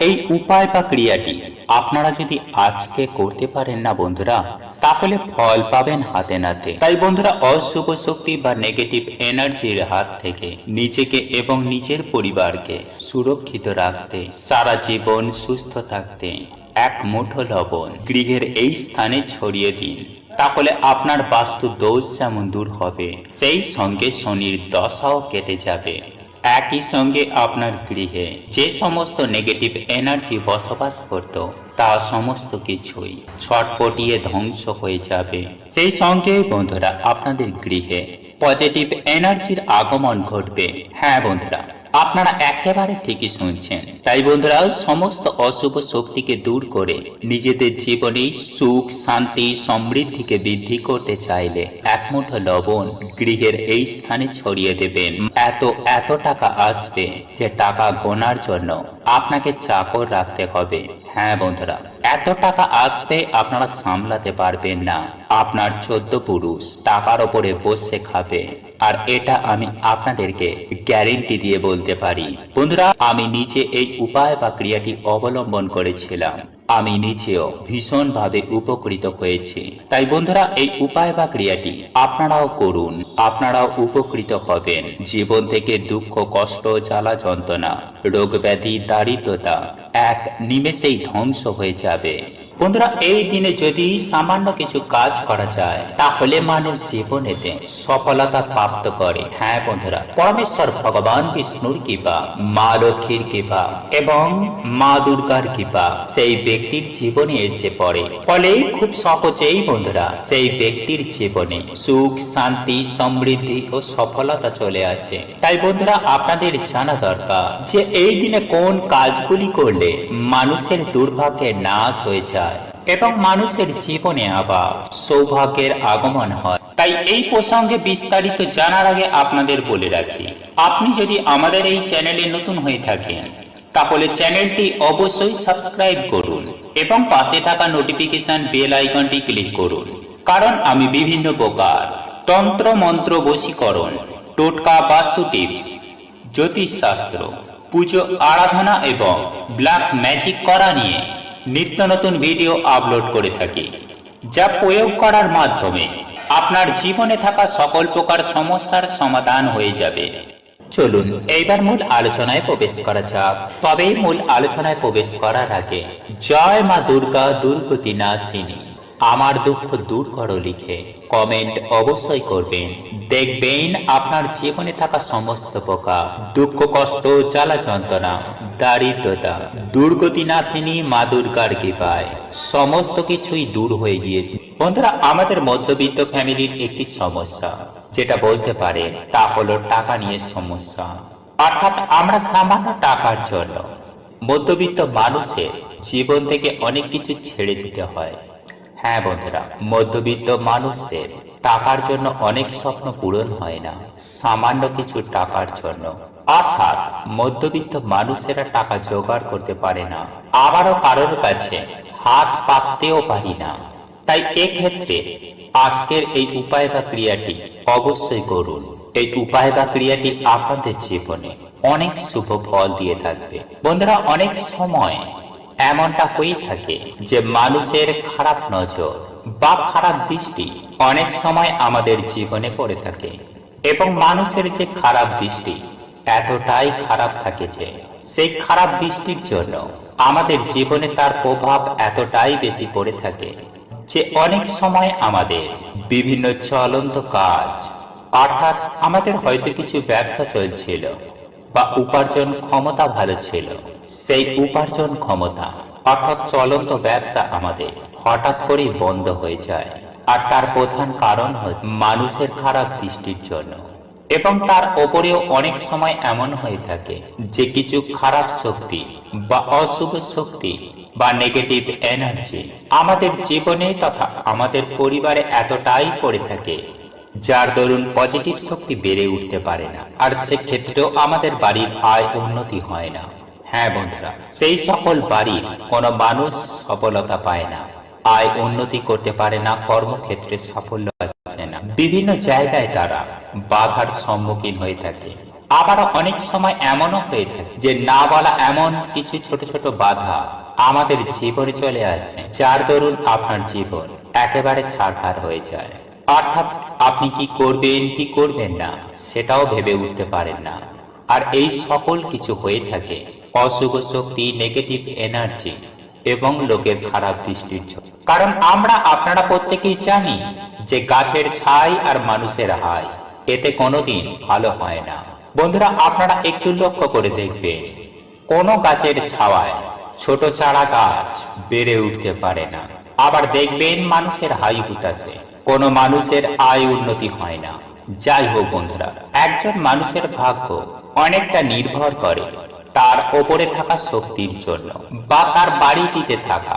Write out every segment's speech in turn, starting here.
এই উপায় বা ক্রিয়াটি আপনারা যদি আজকে করতে পারেন না বন্ধুরা, তাহলে ফল পাবেন হাতে নাতে। তাই বন্ধুরা, অশুভ শক্তি বা নেগেটিভ এনার্জির হাত থেকে নিজেকে এবং নিজের পরিবারকে সুরক্ষিত রাখতে, সারা জীবন সুস্থ থাকতে এক মুঠো লবণ গৃহের এই স্থানে ছড়িয়ে দিন। তাহলে আপনার বাস্তু দোষ যেমন দূর হবে, সেই সঙ্গে শনির দশাও কেটে যাবে। একই সঙ্গে আপনার গৃহে যে সমস্ত নেগেটিভ এনার্জি বসবাস করত, তা সমস্ত কিছুই ছটপটিয়ে ধ্বংস হয়ে যাবে। সেই সঙ্গে বন্ধুরা, আপনাদের গৃহে পজিটিভ এনার্জির আগমন ঘটবে। হ্যাঁ বন্ধুরা। আপনারা একেবারে ঠিকই শুনছেন। তাই বন্ধুরা, সমস্ত অশুভ শক্তিকে দূর করে নিজেদের জীবনে সুখ, শান্তি, সমৃদ্ধিকে বৃদ্ধি করতে চাইলে এক মুঠো লবণ গৃহের এই স্থানে ছড়িয়ে দেবেন। এত এত টাকা আসবে যে টাকা গোনার জন্য আপনাকে চাকর রাখতে হবে। হ্যাঁ বন্ধুরা, এত টাকা আসবে আপনারা সামলাতে পারবেন না। আপনার চোদ্দ পুরুষ টাকার ওপরে বসে খাবে। আর এটা আমি আপনাদেরকে গ্যারেন্টি দিয়ে বলতে পারি। বন্ধুরা, আমি নিজে এই উপায় বা ক্রিয়াটি অবলম্বন করেছিলাম। আমি নিজেও ভীষণভাবে উপকৃত হয়েছি। তাই বন্ধুরা, এই উপায় বা ক্রিয়াটি আপনারাও করুন। আপনারাও উপকৃত হবেন। জীবন থেকে দুঃখ, কষ্ট, জ্বালা, যন্ত্রণা রোগ ব্যাধি দারিদ্রতা এক নিমেষেই ধ্বংস হয়ে যাবে। বন্ধুরা, এই দিনে যদি সামান্য কিছু কাজ করা যায়, তাহলে মানুষ জীবনেতে সফলতা প্রাপ্ত করে। হ্যাঁ বন্ধুরা, পরমেশ্বর ভগবান বিষ্ণুর কৃপা, মা লক্ষ্মীর কৃপা এবং মা দুর্গার কৃপা সেই ব্যক্তির জীবনে এসে পড়ে। ফলে খুব সহজেই বন্ধুরা, সেই ব্যক্তির জীবনে সুখ, শান্তি, সমৃদ্ধি ও সফলতা চলে আসে। তাই বন্ধুরা, আপনাদের জানা দরকার যে এই দিনে কোন কাজগুলি করলে মানুষের দুর্ভাগ্যের নাশ হয়ে যায়। এবং মানুষের জীবনে আবার সৌভাগ্যের আগমন হয়। তাই এই প্রসঙ্গে বিস্তারিত জানার আগে আপনাদের বলে রাখি, আপনি যদি আমাদের এই চ্যানেলে নতুন হয়ে থাকেন, তাহলে চ্যানেলটি অবশ্যই সাবস্ক্রাইব করুন এবং পাশে থাকা নোটিফিকেশন বেল আইকনটি ক্লিক করুন। কারণ আমি বিভিন্ন প্রকার তন্ত্র মন্ত্র বশীকরণ, টোটকা বাস্তু টিপস, জ্যোতিষশাস্ত্র, পুজো আরাধনা এবং ব্ল্যাক ম্যাজিক করা নিয়ে নিত্য নতুন ভিডিও আপলোড করে থাকি, যা প্রয়োগ করার মাধ্যমে আপনার জীবনে থাকা সকল প্রকার সমস্যার সমাধান হয়ে যাবে। চলুন, এইবার মূল আলোচনায় প্রবেশ করা যাক। তবে মূল আলোচনায় প্রবেশ করার আগে, জয় মা দুর্গা দুর্গতি নাসিনী আমার দুঃখ দূর করো লিখে। কমেন্ট অবশ্যই করবেন। দেখবেন আপনার জীবনে থাকা সমস্ত প্রকার দুঃখ, কষ্ট, জ্বালা, যন্ত্রণা, দারিদ্রতা, দুর্গতি নাশিনী, মা দুর্গার কৃপায় সমস্ত কিছুই দূর হয়ে গিয়েছে। বন্ধুরা, আমাদের মধ্যবিত্ত ফ্যামিলির একটি সমস্যা, যেটা বলতে পারে তা হলো টাকা নিয়ে সমস্যা। অর্থাৎ আমরা সামান্য টাকার জন্য মধ্যবিত্ত মানুষের জীবন থেকে অনেক কিছু ছেড়ে দিতে হয়। হ্যাঁ বন্ধুরা, মধ্যবিত্ত মানুষদের টাকার জন্য অনেক স্বপ্ন পূরণ হয় না, সামান্য কিছু টাকার জন্য। অর্থাৎ মধ্যবিত্ত মানুষেরা টাকা জোগাড় করতে পারে না, আবারও কারোর কাছে হাত পাততেও পারি না। তাই এক্ষেত্রে আজকের এই উপায় বা ক্রিয়াটি অবশ্যই করুন। এই উপায় বা ক্রিয়াটি আপনাদের জীবনে অনেক শুভ ফল দিয়ে থাকবে। বন্ধুরা, অনেক সময় এমনটা হয়ে থাকে যে মানুষের খারাপ নজর বা খারাপ দৃষ্টি অনেক সময় আমাদের জীবনে পড়ে থাকে এবং মানুষের যে খারাপ দৃষ্টি এতটাই খারাপ থাকে যে সেই খারাপ দৃষ্টির জন্য আমাদের জীবনে তার প্রভাব এতটাই বেশি পড়ে থাকে যে অনেক সময় আমাদের বিভিন্ন চলন্ত কাজ অর্থাৎ আমাদের হয়তো কিছু ব্যবসা চলছিল বা উপার্জন ক্ষমতা ভালো ছিল। সেই উপার্জন ক্ষমতা, অর্থাৎ চলন্ত ব্যবসা আমাদের, হঠাৎ করেই বন্ধ হয়ে যায়। আর তার প্রধান কারণ হচ্ছে মানুষের খারাপ দৃষ্টির জন্য। এবং তার ওপরেও অনেক সময় এমন হয়ে থাকে যে কিছু খারাপ শক্তি বা অশুভ শক্তি বা নেগেটিভ এনার্জি আমাদের জীবনে তথা আমাদের পরিবারে এতটাই পড়ে থাকে যার দরুন পজিটিভ শক্তি বেড়ে উঠতে পারে না। আর সেক্ষেত্রেও আমাদের বাড়ির আয় উন্নতি হয় না। হ্যাঁ বন্ধুরা, সেই সকল বাড়ির কোনো মানুষ সফলতা পায় না। আয় উন্নতি করতে পারে না, কর্মক্ষেত্রে সাফল্য আসে না। বিভিন্ন জায়গায় তারা বাধার সম্মুখীন হয়ে থাকে। আবারও অনেক সময় এমনও হয়ে থাকে যে না বলা এমন কিছু ছোট ছোট বাধা আমাদের জীবনে চলে আসে, যার দরুন আপনার জীবন একেবারে ছাড়খার হয়ে যায়। অর্থাৎ আপনি কি করবেন কি করবেন না, সেটাও ভেবে উঠতে পারেন না। আর এই সকল কিছু হয়ে থাকে অশুভ শক্তি নেগেটিভ এনার্জি এবং লোকের খারাপ দৃষ্টির কারণ আমরা, আপনারা প্রত্যেকেই জানি যে গাছের ছাই আর মানুষের হাই, এতে কোনোদিন ভালো হয় না। বন্ধুরা, আপনারা একটু লক্ষ্য করে দেখবেন, কোনো গাছের ছাওয়ায় ছোট চারা গাছ বেড়ে উঠতে পারে না। আবার দেখবেন মানুষের হাই হুতাশে। কোনো মানুষের আয় উন্নতি হয় না। যাই হোক বন্ধুরা, একজন মানুষের ভাগ্য অনেকটা নির্ভর করে তার ওপরে থাকা শক্তির জন্য বা তার বাড়িটিতে থাকা।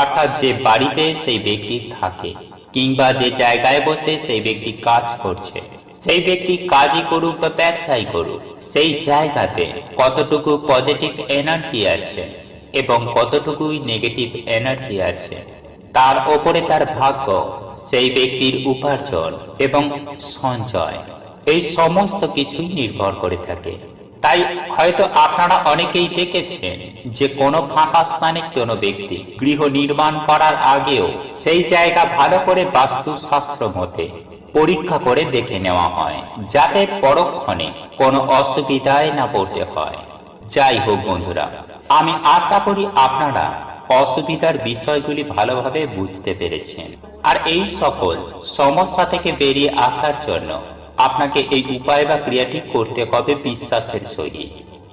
অর্থাৎ যে বাড়িতে সেই ব্যক্তি থাকে কিংবা যে জায়গায় বসে সেই ব্যক্তি কাজ করছে সেই ব্যক্তি কাজই করুক বা ব্যবসায় করুক, সেই জায়গাতে কতটুকু পজিটিভ এনার্জি আছে এবং কতটুকুই নেগেটিভ এনার্জি আছে, তার ওপরে তার ভাগ্য সেই ব্যক্তির উপার্জন এবং সঞ্চয়, এই সমস্ত কিছুই নির্ভর করে থাকে। তাই হয়তো আপনারা অনেকেই দেখেছেন যে কোনো ফাঁকা স্থানে কোনো ব্যক্তি গৃহ নির্মাণ করার আগেও সেই জায়গা ভালো করে বাস্তুশাস্ত্র মতে পরীক্ষা করে দেখে নেওয়া হয়, যাতে পরক্ষণে কোনো অসুবিধায় না পড়তে হয়। যাই হোক বন্ধুরা, আমি আশা করি আপনারা অসুবিধার বিষয়গুলি ভালোভাবে বুঝতে পেরেছেন। আর এই সকল সমস্যা থেকে বেরিয়ে আসার জন্য আপনাকে এই উপায় বা ক্রিয়াটি করতে হবে বিশ্বাসের সহিত।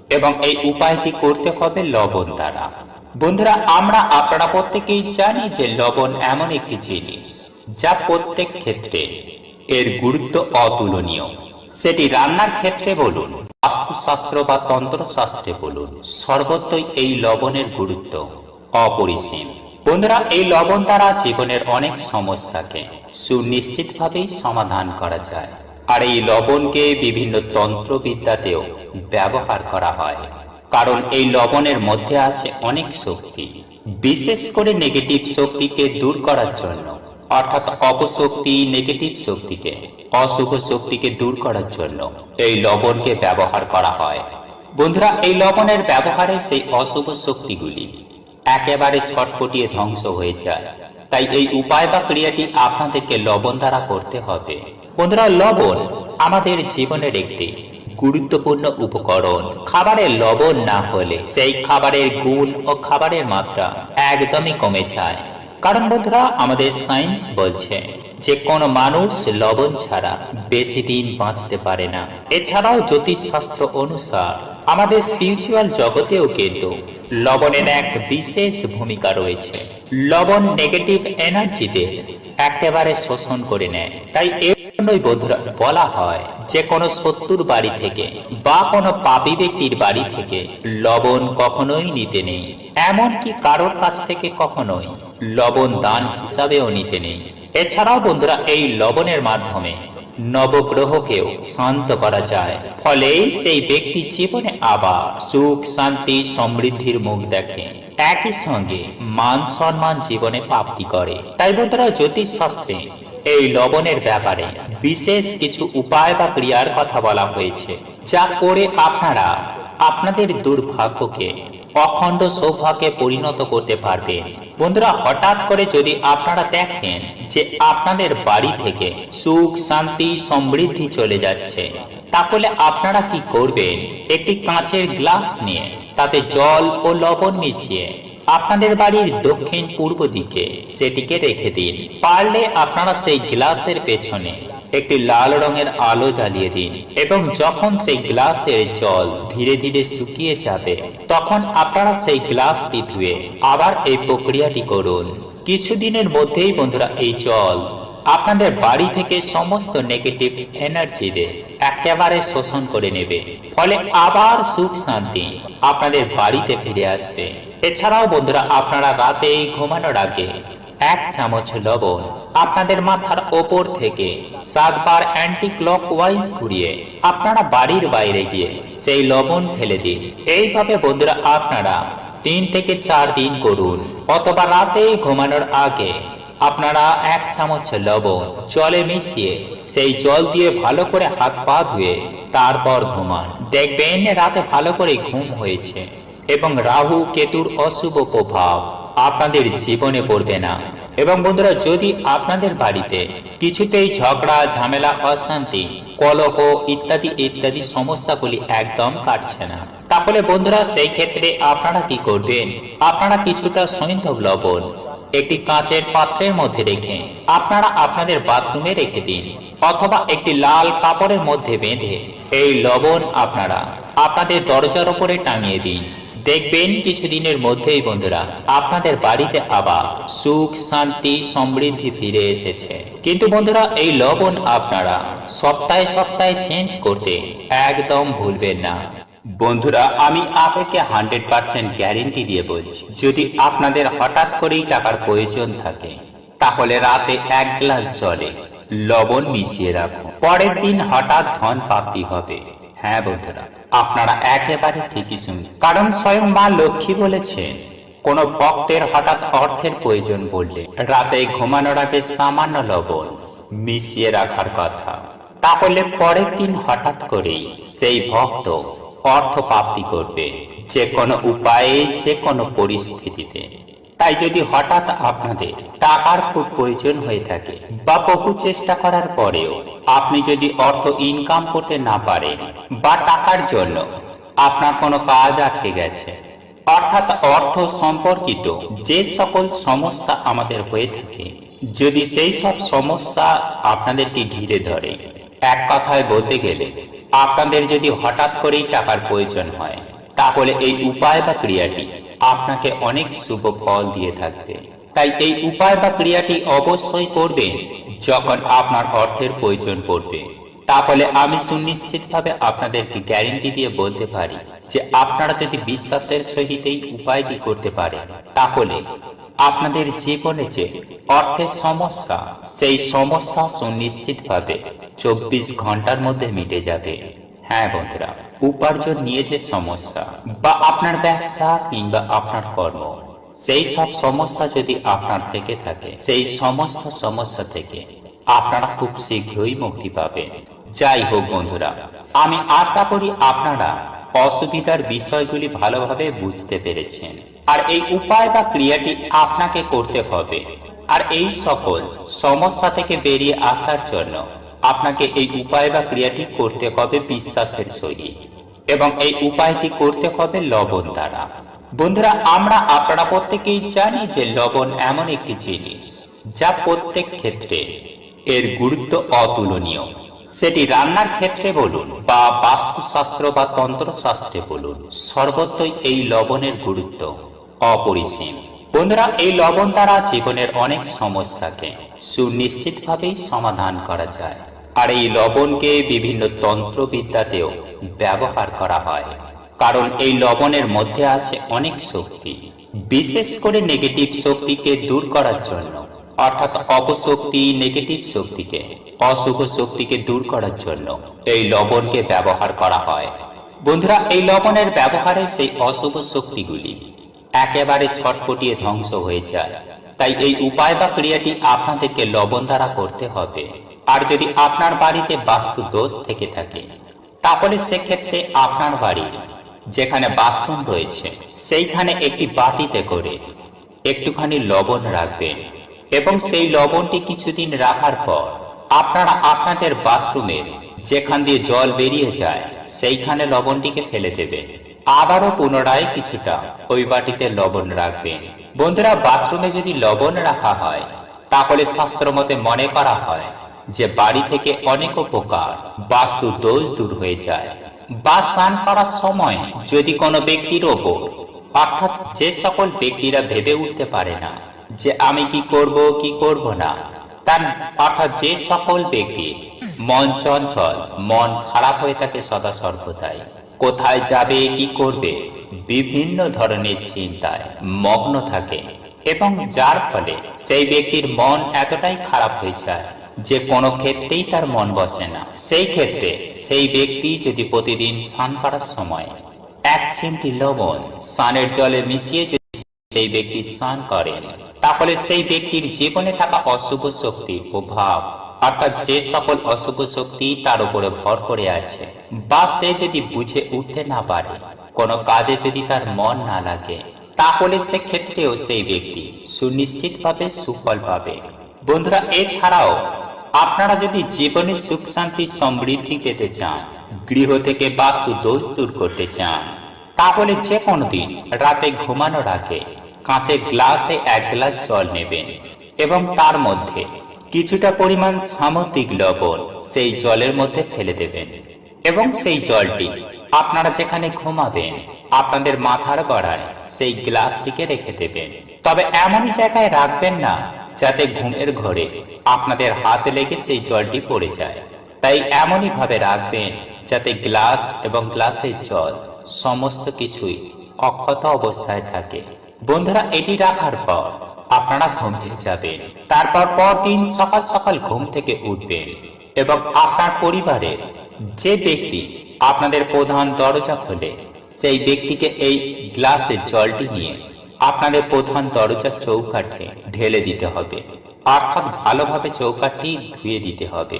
এবং এই উপায়টি করতে হবে লবণ দ্বারা। বন্ধুরা, আমরা আপনারা প্রত্যেকেই জানি যে লবণ এমন একটি জিনিস যা প্রত্যেক ক্ষেত্রে এর গুরুত্ব অতুলনীয়। সেটি রান্নার ক্ষেত্রে বলুন, বাস্তুশাস্ত্র বা তন্ত্রশাস্ত্রে বলুন, সর্বত্রই এই লবণের গুরুত্ব। অপরিসীম। বন্ধুরা, এই লবণ দ্বারা জীবনের অনেক সমস্যাকে সুনিশ্চিতভাবেই সমাধান করা যায়। আর এই লবণকে বিভিন্ন তন্ত্রবিদ্যাতেও ব্যবহার করা হয়। কারণ এই লবণের মধ্যে আছে অনেক শক্তি, বিশেষ করে নেগেটিভ শক্তিকে দূর করার জন্য। অর্থাৎ অপশক্তি নেগেটিভ শক্তিকে, অশুভ শক্তিকে দূর করার জন্য এই লবণকে ব্যবহার করা হয়। বন্ধুরা, এই লবণের ব্যবহারে সেই অশুভ শক্তিগুলি একেবারে ছটপটিয়ে ধ্বংস হয়ে যায়। তাই এই উপায় বা ক্রিয়াটি আপনাদেরকে লবণ দ্বারা করতে হবে। বন্ধুরা, লবণ আমাদের জীবনের একটি গুরুত্বপূর্ণ উপকরণ। খাবারে লবণ না হলে সেই খাবারের গুণ ও খাবারের মাত্রা একদমই কমে যায়। কারণ বন্ধুরা, আমাদের সায়েন্স বলছে যে কোনো মানুষ লবণ ছাড়া বেশি দিন বাঁচতে পারে না। এছাড়াও জ্যোতিষশাস্ত্র অনুসার আমাদের স্পিরিচুয়াল জগতেও কিন্তু লবণের এক বিশেষ ভূমিকা রয়েছে। লবণ নেগেটিভ এনার্জিতে একেবারে শোষণ করে নেয়। তাই এর জন্যই বন্ধুরা বলা হয় যে কোনো শত্রুর বাড়ি থেকে বা কোনো পাপী ব্যক্তির বাড়ি থেকে লবণ কখনোই নিতে নেই। এমনকি কারোর কাছ থেকে কখনোই লবণ দান হিসাবেও নিতে নেই। এছাড়াও বন্ধুরা, এই লবণের মাধ্যমে নবগ্রহকেও শান্ত করা যায়। ফলে সেই ব্যক্তি জীবনে আবার সুখ, শান্তি, সমৃদ্ধির মুখ দেখে। একই সঙ্গে মান সম্মান জীবনে প্রাপ্তি করে। তাই বন্ধুরা জ্যোতিষ শাস্ত্রে এই লবণের ব্যাপারে বিশেষ কিছু উপায় বা ক্রিয়ার কথা বলা হয়েছে, যা করে আপনারা আপনাদের দুর্ভাগ্যকে, অখণ্ড সৌভাগ্যে পরিণত করতে পারবেন। বন্ধুরা, হঠাৎ করে যদি আপনারা দেখেন যে আপনাদের বাড়ি থেকে সুখ, শান্তি, সমৃদ্ধি চলে যাচ্ছে, তাহলে আপনারা কি করবেন? একটি কাঁচের গ্লাস নিয়ে তাতে জল ও লবণ মিশিয়ে আপনাদের বাড়ির দক্ষিণ পূর্ব দিকে সেটিকে রেখে দিন। পারলে আপনারা সেই গ্লাসের পেছনে একটি লাল রঙের আলো জ্বালিয়ে দিন এবং যখন সেই গ্লাসের জল ধীরে ধীরে শুকিয়ে যাবে, তখন আপনারা সেই গ্লাসটি ধুয়ে আবার এই প্রক্রিয়াটি করুন। কিছুদিনের মধ্যেই বন্ধুরা এই জল আপনাদের বাড়ি থেকে সমস্ত নেগেটিভ এনার্জিতে একেবারে শোষণ করে নেবে, ফলে আবার সুখ শান্তি আপনাদের বাড়িতে ফিরে আসবে। এছাড়াও বন্ধুরা, আপনারা রাতে ঘুমানোর আগে এক চামচ লবণ আপনাদের মাথার ওপর থেকে সাতবার অ্যান্টি ক্লক ওয়াইজ ঘুরিয়ে আপনারা বাড়ির বাইরে গিয়ে সেই লবণ ফেলে দিন। এইভাবে বন্ধুরা আপনারা তিন থেকে চার দিন করুন, অথবা রাতে ঘুমানোর আগে আপনারা এক চামচ লবণ জলে মিশিয়ে সেই জল দিয়ে ভালো করে হাত পা ধুয়ে তারপর ঘুমান। দেখবেন রাতে ভালো করে ঘুম হয়েছে এবং রাহু, কেতুর অশুভ প্রভাব আপনাদের জীবনে পড়বে না। এবং বন্ধুরা, যদি আপনাদের বাড়িতে কিছুতেই ঝগড়া, ঝামেলা, অশান্তি, কলহ ইত্যাদি ইত্যাদি সমস্যাগুলি একদম কাটছে না, তাহলে বন্ধুরা, সেই ক্ষেত্রে আপনারা কি করবেন? আপনারা কিছুটা সৈন্ধব লবণ, একটি কাঁচের পাত্রের মধ্যে রেখে আপনারা আপনাদের বাথরুমে রেখে দিন, অথবা একটি লাল কাপড়ের মধ্যে বেঁধে এই লবণ আপনারা আপনাদের দরজার উপরে টাঙিয়ে দিন। দেখবেন কিছুদিনের মধ্যেই, বন্ধুরা, আপনাদের বাড়িতে আবার সুখ, শান্তি, সমৃদ্ধি ফিরে এসেছে। কিন্তু বন্ধুরা, এই লবণ আপনারা সপ্তাহে সপ্তাহে চেঞ্জ করতে একদম ভুলবেন না। বন্ধুরা, আমি আপনাকে হান্ড্রেড পার্সেন্ট গ্যারেন্টি দিয়ে বলছি, যদি আপনাদের হঠাৎ করেই টাকার প্রয়োজন থাকে, তাহলে রাতে এক গ্লাস জলে লবণ মিশিয়ে রাখুন। পরের দিন হঠাৎ ধন প্রাপ্তি হবে। হ্যাঁ বন্ধুরা। আপনারা একেবারে ঠিকই শুনুন কারণ স্বয়ং মা লক্ষ্মী বলেছেন কোন ভক্তের হঠাৎ অর্থের প্রয়োজন বললে রাতে ঘুমানোর আগে সামান্য লবণ মিশিয়ে রাখার কথা। তাহলে পরের দিন হঠাৎ করেই সেই ভক্ত অর্থ প্রাপ্তি করবে যে কোনো উপায়ে, যে কোনো পরিস্থিতিতে। তাই যদি হঠাৎ আপনাদের টাকার খুব প্রয়োজন হয়ে থাকে বা বহু চেষ্টা করার পরেও আপনি যদি অর্থ ইনকাম করতে না পারেন বা টাকার জন্য আপনার কোনো কাজ আটকে গেছে, অর্থাৎ অর্থ সম্পর্কিত যে সকল সমস্যা আমাদের হয়ে থাকে, যদি সেই সব সমস্যা আপনাদেরকে ঘিরে ধরে, এক কথায় বলতে গেলে আপনাদের যদি হঠাৎ করেই টাকার প্রয়োজন হয়, তাহলে এই উপায় বা ক্রিয়াটি আপনাকে অনেক শুভ ফল দিয়ে থাকবে। তাই এই উপায় বা ক্রিয়াটি অবশ্যই করবেন যখন আপনার অর্থের প্রয়োজন পড়বে। তাহলে আমি সুনিশ্চিতভাবে আপনাদেরকে গ্যারেন্টি দিয়ে বলতে পারি যে আপনারা যদি বিশ্বাসের সহিত এই উপায়টি করতে পারেন, তাহলে আপনাদের জীবনে যে অর্থের সমস্যা, সেই সমস্যা সুনিশ্চিতভাবে চব্বিশ ঘণ্টার মধ্যে মিটে যাবে। হ্যাঁ বন্ধুরা, উপার্জন নিয়ে যে সমস্যা, বা আপনার ব্যবসা কিংবা আপনার কর্ম, সেই সব সমস্যা যদি আপনার থেকে থাকে, সেই সমস্ত সমস্যা থেকে আপনারা খুব শীঘ্রই মুক্তি পাবেন। যাই হোক বন্ধুরা, আমি আশা করি আপনারা অসুবিধার বিষয়গুলি ভালোভাবে বুঝতে পেরেছেন। আর এই উপায় বা ক্রিয়াটি আপনাকে করতে হবে। আর এই সকল সমস্যা থেকে বেরিয়ে আসার জন্য আপনাকে এই উপায় বা ক্রিয়াটি করতে হবে বিশ্বাসের সহিত এবং এই উপায়টি করতে হবে লবণ দ্বারা। বন্ধুরা, আমরা আপনারা প্রত্যেকেই জানি যে লবণ এমন একটি জিনিস যা প্রত্যেক ক্ষেত্রে এর গুরুত্ব অতুলনীয়। সেটি রান্নার ক্ষেত্রে বলুন বা বাস্তুশাস্ত্র বা তন্ত্রশাস্ত্রে বলুন, সর্বত্রই এই লবণের গুরুত্ব অপরিসীম। বন্ধুরা, এই লবণ দ্বারা জীবনের অনেক সমস্যাকে সুনিশ্চিতভাবেই সমাধান করা যায়। আর এই লবণকে বিভিন্ন তন্ত্রবিদ্যাতেও ব্যবহার করা হয়। কারণ এই লবণের মধ্যে আছে অনেক শক্তি, বিশেষ করে নেগেটিভ শক্তিকে দূর করার জন্য। অর্থাৎ অপশক্তি নেগেটিভ শক্তিকে, অশুভ শক্তিকে দূর করার জন্য এই লবণকে ব্যবহার করা হয়। বন্ধুরা, এই লবণের ব্যবহারে সেই অশুভ শক্তিগুলি একেবারে ছটপটিয়ে ধ্বংস হয়ে যায়। তাই এই উপায় বা ক্রিয়াটি আপনাদেরকে লবণ দ্বারা করতে হবে। আর যদি আপনার বাড়িতে বাস্তু দোষ থেকে থাকে, তাহলে সেক্ষেত্রে আপনার বাড়ি, যেখানে বাথরুম রয়েছে, সেইখানে একটি বাটিতে করে একটুখানি লবণ রাখবেন। এবং সেই লবণটি কিছুদিন রাখার পর আপনারা আপনাদের বাথরুমের যেখান দিয়ে জল বেরিয়ে যায়, সেইখানে লবণটিকে ফেলে দেবেন। আবারও পুনরায় কিছুটা ওই বাটিতে লবণ রাখবেন বন্ধুরা, বাথরুমে যদি লবণ রাখা হয়, তাহলে শাস্ত্র মতে মনে করা হয় যে বাড়ি থেকে অনেক উপকার, বাস্তু দোষ দূর হয়ে যায়। বা স্নান করার সময় যদি কোনো ব্যক্তির ওপর, অর্থাৎ যে সকল ব্যক্তিরা ভেবে উঠতে পারে না যে আমি কি করব কি করব না, তার অর্থাৎ যে সকল ব্যক্তির মন চঞ্চল, মন খারাপ হয়ে থাকে সদা সর্বদাই। কোথায় যাবে, কি করবে, বিভিন্ন ধরনের চিন্তায় মগ্ন থাকে এবং যার ফলে সেই ব্যক্তির মন এতটাই খারাপ হয়ে যায় যে কোনো ক্ষেত্রেই তার মন বসে না। সেই ক্ষেত্রে সেই ব্যক্তি যদি প্রতিদিন স্নান করার সময় এক চিমটি লবণ স্নানের জলে মিশিয়ে যদি সেই ব্যক্তি স্নান করেন, তাহলে সেই ব্যক্তির জীবনে থাকা অশুভ শক্তির প্রভাব অর্থাৎ যে সকল অশুভ শক্তি তার উপরে ভর করে আছে, বা সে যদি বুঝে উঠতে না পারে, কোনো কাজে যদি তার মন না লাগে, তাহলে সেক্ষেত্রেও সেই ব্যক্তি সুনিশ্চিতভাবে সুফল পাবে। বন্ধুরা, এছাড়াও আপনারা যদি জীবনে সুখ, শান্তি, সমৃদ্ধি পেতে চান, গৃহ থেকে বাস্তু দোষ দূর করতে চান, তাহলে যে কোনো দিন রাতে ঘুমানোর আগে কাঁচের গ্লাসে এক গ্লাস জল নেবেন এবং তার মধ্যে কিছুটা পরিমাণ সামুদ্রিক লবণ সেই জলের মধ্যে ফেলে দেবেন। এবং সেই জলটি আপনারা যেখানে ঘুমাবেন, আপনাদের মাথার গড়ায় সেই গ্লাসটিকে রেখে দেবেন। তবে এমনই জায়গায় রাখবেন না যাতে ঘুমের ঘরে আপনাদের হাতে লেগে সেই জলটি পড়ে যায়। তাই এমনই ভাবে রাখবেন যাতে গ্লাস এবং গ্লাসের জল সমস্ত কিছুই অক্ষত অবস্থায় থাকে। বন্ধুরা, এটি রাখার পর আপনারা ঘুমিয়ে যাবেন। তারপর পরদিন সকাল সকাল ঘুম থেকে উঠবেন এবং আপনার পরিবারের যে ব্যক্তি আপনাদের প্রধান দরজা খোলে, সেই ব্যক্তিকে এই গ্লাসের জলটি নিয়ে আপনাদের প্রধান দরজার চৌকাঠে ঢেলে দিতে হবে। অর্থাৎ ভালোভাবে চৌকাঠটি ধুয়ে দিতে হবে।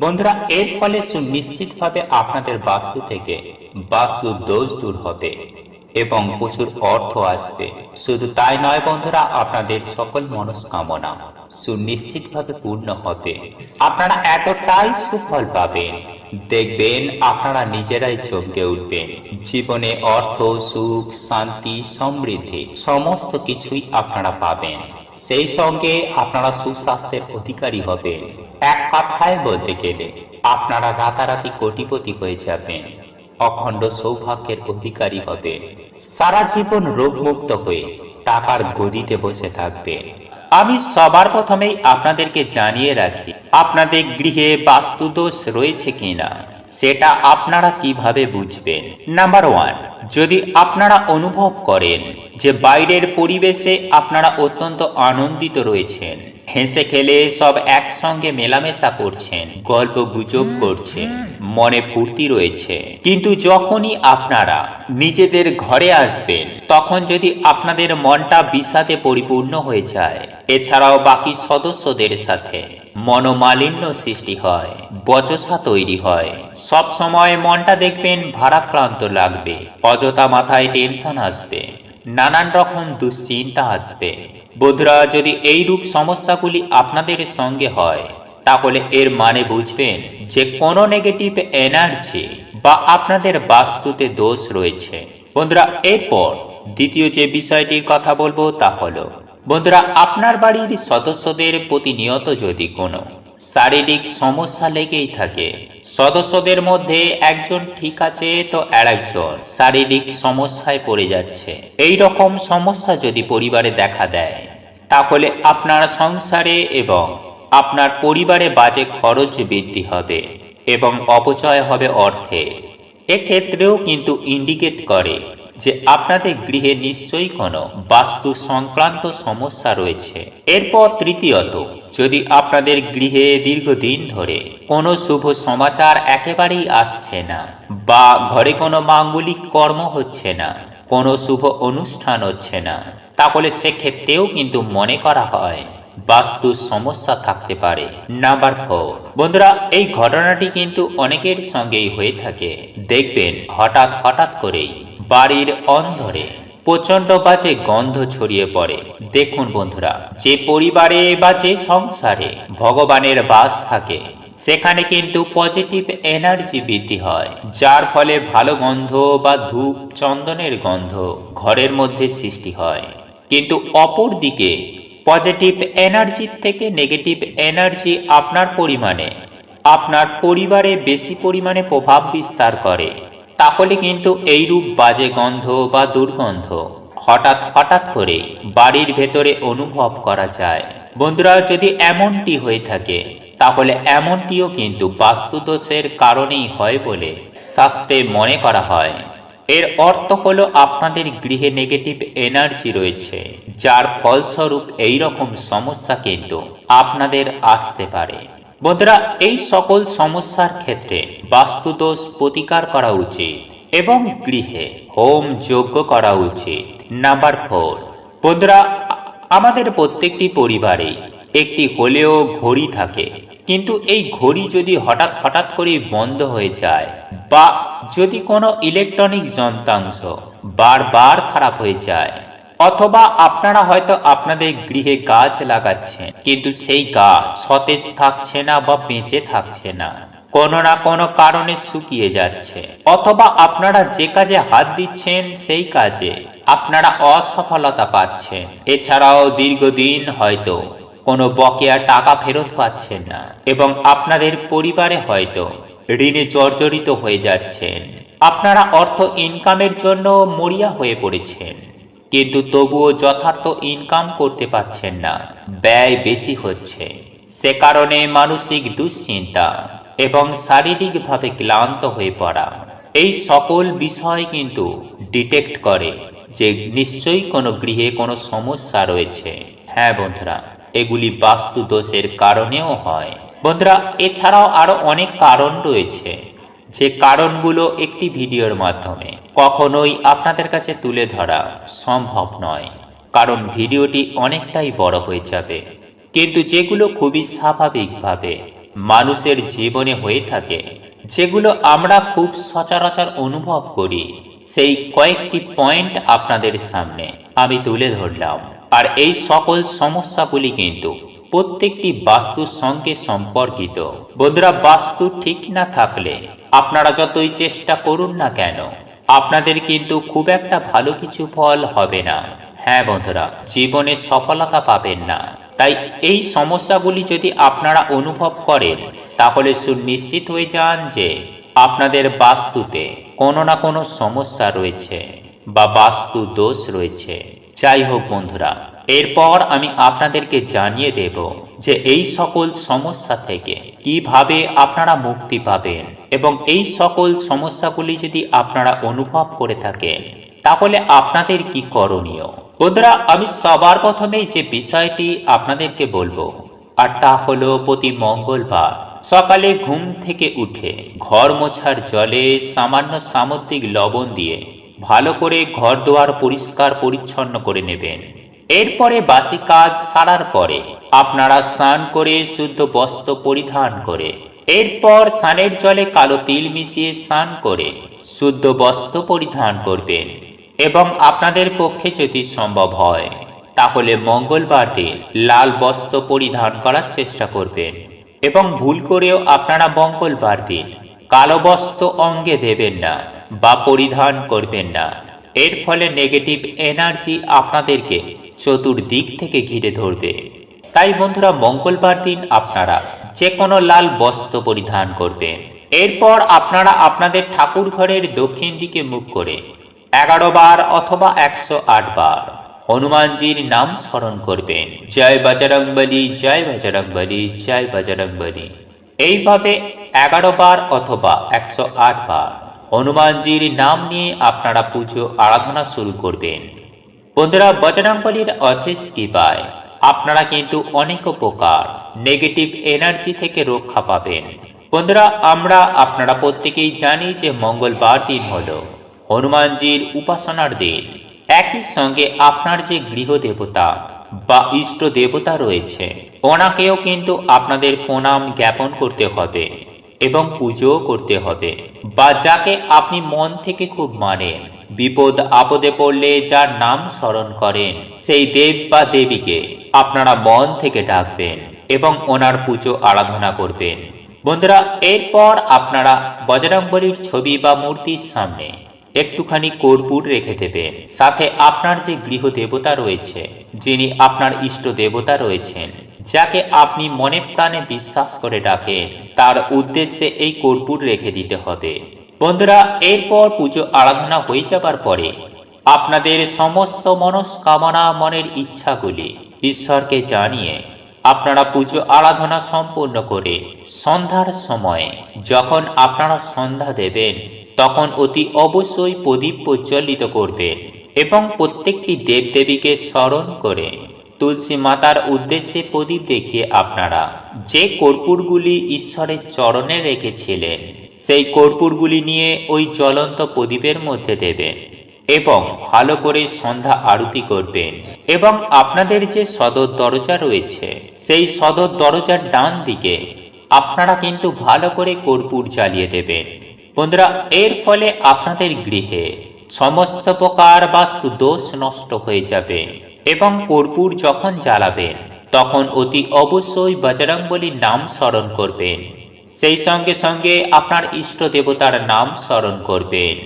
বন্ধুরা, এর ফলে সুনিশ্চিতভাবে আপনাদের বাস্তু থেকে বাস্তু দোষ দূর হবে। এবং প্রচুর অর্থ আসবে। শুধু তাই নয় বন্ধুরা, আপনাদের সকল মনস্কামনা সুনিশ্চিতভাবে পূর্ণ হবে। আপনারা এতটাই সুফল পাবেন। দেখবেন আপনারা নিজেরাই চমকে উঠবেন। জীবনে অর্থ, সুখ, শান্তি, সমৃদ্ধি সমস্ত কিছুই আপনারা পাবেন। সেই সঙ্গে আপনারা সুস্বাস্থ্যের অধিকারী হবেন। এক কথায় বলতে গেলে আপনারা রাতারাতি কোটিপতি হয়ে যাবেন। অখণ্ড সৌভাগ্যের অধিকারী হবে। সারা জীবন রোগমুক্ত হয়ে টাকার গদিতে বসে থাকবেন আমি সবার প্রথমেই আপনাদেরকে জানিয়ে রাখি, আপনাদের গৃহে বাস্তুদোষ রয়েছে কিনা, সেটা আপনারা কীভাবে বুঝবেন? নাম্বার ওয়ান যদি আপনারা অনুভব করেন যে বাইরের পরিবেশে আপনারা অত্যন্ত আনন্দিত রয়েছেন হেসে খেলে সব একসঙ্গে মেলামেশা করছেন, গল্প গুজব করছেন, মনে ফুর্তি রয়েছে। কিন্তু যখনই আপনারা নিজেদের ঘরে আসবেন, তখন যদি আপনাদের মনটা বিষাদে পরিপূর্ণ হয়ে যায়, এছাড়াও বাকি সদস্যদের সাথে মনোমালিন্য সৃষ্টি হয়, বচসা তৈরি হয়। সব সময় মনটা দেখবেন ভারাক্রান্ত লাগবে, অযথা মাথায় টেনশন আসবে, নানান রকম দুশ্চিন্তা আসবে। বন্ধুরা, যদি এই রূপ সমস্যাগুলি আপনাদের সঙ্গে হয়, তাহলে এর মানে বুঝবেন যে কোনো নেগেটিভ এনার্জি বা আপনাদের বাস্তুতে দোষ রয়েছে। বন্ধুরা, এরপর দ্বিতীয় যে বিষয়টির কথা বলব তা হলো, বন্ধুরা, আপনার বাড়ির সদস্যদের প্রতিনিয়ত যদি কোনো শারীরিক সমস্যা লেগেই থাকে, সদস্যদের মধ্যে একজন ঠিক আছে তো আরেকজন শারীরিক সমস্যায় পড়ে যাচ্ছে। এই রকম সমস্যা যদি পরিবারে দেখা দেয় তাহলে আপনার সংসারে এবং আপনার পরিবারে বাজে খরচ বৃদ্ধি হবে এবং অপচয় হবে অর্থে। এক্ষেত্রেও কিন্তু ইন্ডিকেট করে যে আপনাদের গৃহে নিশ্চয়ই কোনো বাস্তু সংক্রান্ত সমস্যা রয়েছে। এরপর তৃতীয়ত, যদি আপনাদের গৃহে দীর্ঘদিন ধরে কোনো শুভ সমাচার একেবারেই আসছে না বা ঘরে কোনো মাঙ্গলিক কর্ম হচ্ছে না, কোনো শুভ অনুষ্ঠান হচ্ছে না তাহলে সেক্ষেত্রেও কিন্তু মনে করা হয়, বাস্তু সমস্যা থাকতে পারে। নাম্বার ফোর বন্ধুরা, এই ঘটনাটি কিন্তু অনেকের সঙ্গেই হয়ে থাকে। দেখবেন, হঠাৎ হঠাৎ করেই বাড়ির অন্ধরে প্রচণ্ড বাজে গন্ধ ছড়িয়ে পড়ে। দেখুন বন্ধুরা, যে পরিবারে বা যে সংসারে ভগবানের বাস থাকে, সেখানে কিন্তু পজিটিভ এনার্জি বৃদ্ধি হয়। যার ফলে ভালো গন্ধ বা ধূপ চন্দনের গন্ধ ঘরের মধ্যে সৃষ্টি হয়। কিন্তু অপর দিকে পজিটিভ এনার্জির থেকে নেগেটিভ এনার্জি আপনার পরিমাণে, আপনার পরিবারে বেশি পরিমাণে প্রভাব বিস্তার করে। তাহলে কিন্তু এইরূপ বাজে গন্ধ বা দুর্গন্ধ হঠাৎ হঠাৎ করে বাড়ির ভেতরে অনুভব করা যায়। বন্ধুরা, যদি এমনটি হয়ে থাকে, তাহলে এমনটিও কিন্তু বাস্তুদোষের কারণেই হয় বলে শাস্ত্রে মনে করা হয়। এর অর্থ হলো আপনাদের গৃহে নেগেটিভ এনার্জি রয়েছে, যার ফলস্বরূপ এই রকম সমস্যা কিন্তু আপনাদের আসতে পারে। বন্ধুরা, এই সকল সমস্যার ক্ষেত্রে বাস্তুদোষ প্রতিকার করা উচিত এবং গৃহে হোম যজ্ঞ করা উচিত। নাম্বার ফোর বন্ধুরা আমাদের প্রত্যেকটি পরিবারে একটি হলেও ঘড়ি থাকে। কিন্তু এই ঘড়ি যদি হঠাৎ হঠাৎ করে বন্ধ হয়ে যায়, বা যদি কোনো ইলেকট্রনিক যন্ত্রাংশ বারবার খারাপ হয়ে যায়, অথবা আপনারা হয়তো আপনাদের গৃহে গাছ লাগাচ্ছেন, কিন্তু সেই গাছ সতেজ থাকছে না বা বেঁচে থাকছে না, কোনো না কোনো কারণে শুকিয়ে যাচ্ছে, অথবা আপনারা যে কাজে হাত দিচ্ছেন সেই কাজে আপনারা অসফলতা পাচ্ছেন। এছাড়াও দীর্ঘদিন হয়তো কোনো বকেয়া টাকা ফেরত পাচ্ছেন না এবং আপনাদের পরিবারে হয়তো ঋণে জর্জরিত হয়ে যাচ্ছেন। আপনারা অর্থ ইনকামের জন্য মরিয়া হয়ে পড়েছেন, কিন্তু তবুও যথার্থ ইনকাম করতে পারছেন না, ব্যয় বেশি হচ্ছে। সে কারণে মানসিক দুশ্চিন্তা এবং শারীরিকভাবে ক্লান্ত হয়ে পড়া, এই সকল বিষয় কিন্তু ডিটেক্ট করে যে নিশ্চয়ই কোনো গৃহে কোনো সমস্যা রয়েছে। হ্যাঁ বন্ধুরা এগুলি বাস্তু দোষের কারণেও হয়। বন্ধুরা, এছাড়াও আরও অনেক কারণ রয়েছে। যে কারণগুলো একটি ভিডিওর মাধ্যমে কখনোই আপনাদের কাছে তুলে ধরা সম্ভব নয়। কারণ ভিডিওটি অনেকটাই বড় হয়ে যাবে। কিন্তু যেগুলো খুবই স্বাভাবিকভাবে মানুষের জীবনে হয়ে থাকে, যেগুলো আমরা খুব সচরাচর অনুভব করি, সেই কয়েকটি পয়েন্ট আপনাদের সামনে আমি তুলে ধরলাম। আর এই সকল সমস্যাগুলি কিন্তু প্রত্যেকটি বাস্তুর সঙ্গে সম্পর্কিত। বন্ধুরা, বাস্তু ঠিক না থাকলে আপনারা যতই চেষ্টা করুন না কেন, আপনাদের কিন্তু খুব একটা ভালো কিছু ফল হবে না। হ্যাঁ বন্ধুরা, জীবনে সফলতা পাবেন না। তাই এই সমস্যাগুলি যদি আপনারা অনুভব করেন, তাহলে সুনিশ্চিত হয়ে যান যে আপনাদের বাস্তুতে কোনো না কোনো সমস্যা রয়েছে বা বাস্তু দোষ রয়েছে। যাই হোক বন্ধুরা, এরপর আমি আপনাদেরকে জানিয়ে দেব যে এই সকল সমস্যা থেকে কীভাবে আপনারা মুক্তি পাবেন এবং এই সকল সমস্যাগুলি যদি আপনারা অনুভব করে থাকেন, তাহলে আপনাদের কি করণীয়? বন্ধুরা, আমি সবার প্রথমেই যে বিষয়টি আপনাদেরকে বলব, আর তা হলো প্রতি মঙ্গলবার সকালে ঘুম থেকে উঠে ঘর মোছার জলে সামান্য সামুদ্রিক লবণ দিয়ে ভালো করে ঘর দুয়ার পরিষ্কার পরিচ্ছন্ন করে নেবেন। এরপরে বাসি কাজ সারার পরে আপনারা স্নান করে শুদ্ধ বস্ত্র পরিধান করে, এরপর স্নানের জলে কালো তিল মিশিয়ে স্নান করে শুদ্ধ বস্ত্র পরিধান করবেন এবং আপনাদের পক্ষে যদি সম্ভব হয়, তাহলে মঙ্গলবার দিন লাল বস্ত্র পরিধান করার চেষ্টা করবেন। এবং ভুল করেও আপনারা মঙ্গলবার দিন কালো বস্ত্র অঙ্গে দেবেন না বা পরিধান করবেন না। এর ফলে নেগেটিভ এনার্জি আপনাদেরকে চতুর্দিক থেকে ঘিরে ধরবে। তাই বন্ধুরা, মঙ্গলবার দিন আপনারা যে কোনো লাল বস্ত্র পরিধান করবেন। এরপর আপনারা আপনাদের ঠাকুর ঘরের দক্ষিণ দিকে মুখ করে এগারো বার অথবা একশো আট বার হনুমানজির নাম স্মরণ করবেন। জয় বজরংবলী জয় বজরংবলী জয় বজরংবলী এইভাবে এগারো বার অথবা একশো আট বার হনুমানজির নাম নিয়ে আপনারা পুজো আরাধনা শুরু করবেন। বন্ধুরা, বজরংবলীর অশেষ কৃপায় আপনারা কিন্তু অনেক উপকার নেগেটিভ এনার্জি থেকে রক্ষা পাবেন। বন্ধুরা, আমরা আপনারা প্রত্যেকেই জানি যে মঙ্গলবার দিন হল, হনুমানজির উপাসনার দিন। একই সঙ্গে আপনার যে গৃহ দেবতা বা ইষ্ট দেবতা রয়েছে, ওনাকেও কিন্তু আপনাদের প্রণাম জ্ঞাপন করতে হবে। এবং পুজোও করতে হবে। বা যাকে আপনি মন থেকে খুব মানেন, বিপদ আপদে পড়লে যার নাম স্মরণ করেন, সেই দেব বা দেবীকে আপনারা মন থেকে ডাকবেন এবং ওনার পুজো আরাধনা করবেন। বন্ধুরা, এরপর আপনারা বজরংবলীর ছবি বা মূর্তির সামনে একটুখানি কর্পূর রেখে দেবেন। সাথে আপনার যে গৃহ দেবতা রয়েছে, যিনি আপনার ইষ্ট দেবতা রয়েছেন যাকে আপনি মনে প্রাণে বিশ্বাস করে ডাকেন, তার উদ্দেশ্যে এই কর্পূর রেখে দিতে হবে। বন্ধুরা, এরপর পুজো আরাধনা হয়ে যাবার পরে আপনাদের সমস্ত মনস্কামনা, মনের ইচ্ছাগুলি ঈশ্বরকে জানিয়ে আপনারা পুজো আরাধনা সম্পূর্ণ করে সন্ধ্যার সময়ে যখন আপনারা সন্ধ্যা দেবেন, তখন অতি অবশ্যই প্রদীপ প্রজ্বলিত করবেন এবং প্রত্যেকটি দেবদেবীকে স্মরণ করে তুলসী মাতার উদ্দেশ্যে প্রদীপ দেখিয়ে আপনারা যে কর্পূরগুলি ঈশ্বরের চরণে রেখেছিলেন, সেই কর্পূরগুলি নিয়ে ওই জ্বলন্ত প্রদীপের মধ্যে দেবেন এবং ভালো করে সন্ধ্যা আরতি করবেন এবং আপনাদের যে সদর দরজা রয়েছে, সেই সদর দরজার ডান দিকে আপনারা কিন্তু ভালো করে কর্পূর জ্বালিয়ে দেবেন। বন্ধুরা, এর ফলে আপনাদের গৃহে সমস্ত প্রকার বাস্তু দোষ নষ্ট হয়ে যাবে। এবং কর্পূর যখন জ্বালাবেন, তখন অতি অবশ্যই বজরংবলীর নাম স্মরণ করবেন। সেই সঙ্গে সঙ্গে আপনার ইষ্ট দেবতার নাম স্মরণ করবেন।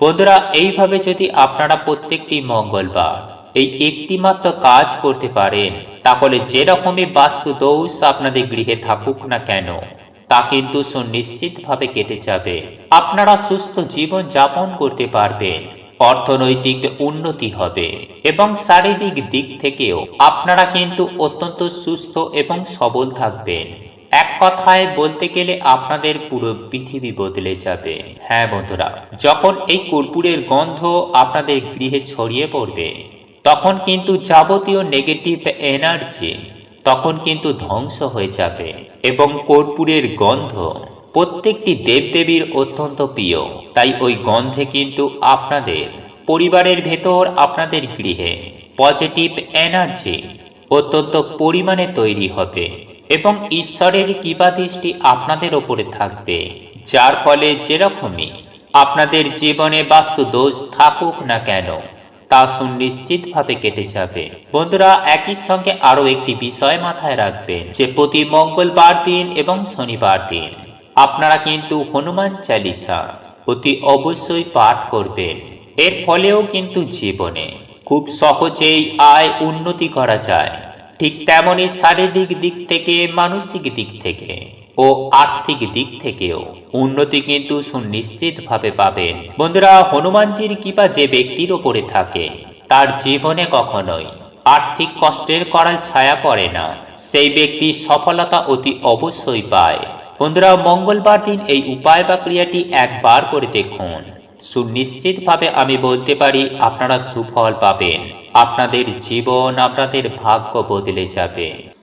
বন্ধুরা, এইভাবে যদি আপনারা প্রত্যেকটি মঙ্গলবার এই একটি মাত্র কাজ করতে পারেন, তাহলে যেরকমই বাস্তু দোষ আপনাদের গৃহে থাকুক না কেন, তা কিন্তু সুনিশ্চিতভাবে কেটে যাবে। আপনারা সুস্থ জীবন যাপন করতে পারবেন। অর্থনৈতিক উন্নতি হবে এবং শারীরিক দিক থেকেও আপনারা কিন্তু অত্যন্ত সুস্থ এবং সবল থাকবেন। এক কথায় বলতে গেলে আপনাদের পুরো পৃথিবী বদলে যাবে। হ্যাঁ বন্ধুরা, যখন এই কর্পূরের গন্ধ আপনাদের গৃহে ছড়িয়ে পড়বে, তখন কিন্তু যাবতীয় নেগেটিভ এনার্জি তখন কিন্তু ধ্বংস হয়ে যাবে এবং কর্পূরের গন্ধ প্রত্যেকটি দেবদেবীর অত্যন্ত প্রিয়। তাই ওই গন্ধে কিন্তু আপনাদের, পরিবারের ভেতর আপনাদের গৃহে পজিটিভ এনার্জি অত্যন্ত পরিমাণে তৈরি হবে এবং ঈশ্বরের কৃপাদৃষ্টি আপনাদের ওপরে থাকবে। যার ফলে যেরকমই আপনাদের জীবনে বাস্তু দোষ থাকুক না কেন, তা সুনিশ্চিতভাবে কেটে যাবে। বন্ধুরা, একই সঙ্গে আরও একটি বিষয় মাথায় রাখবেন যে প্রতি মঙ্গলবার দিন এবং শনিবার দিন আপনারা কিন্তু হনুমান চালিসা অতি অবশ্যই পাঠ করবেন। এর ফলেও কিন্তু জীবনে খুব সহজেই আয় উন্নতি করা যায়। ঠিক তেমনই শারীরিক দিক থেকে, মানসিক দিক থেকে ও আর্থিক দিক থেকেও উন্নতি কিন্তু সুনিশ্চিতভাবে পাবেন। বন্ধুরা, হনুমানজির কৃপা যে ব্যক্তির ওপরে থাকে, তার জীবনে কখনোই আর্থিক কষ্টের করাল ছায়া পড়ে না। সেই ব্যক্তি সফলতা অতি অবশ্যই পায়। বন্ধুরা, মঙ্গলবার দিন এই উপায় বা ক্রিয়াটি একবার করে দেখুন। সুনিশ্চিতভাবে আমি বলতে পারি, আপনারা সুফল পাবেন। আপনাদের জীবন আপনাদের ভাগ্য বদলে যাবে।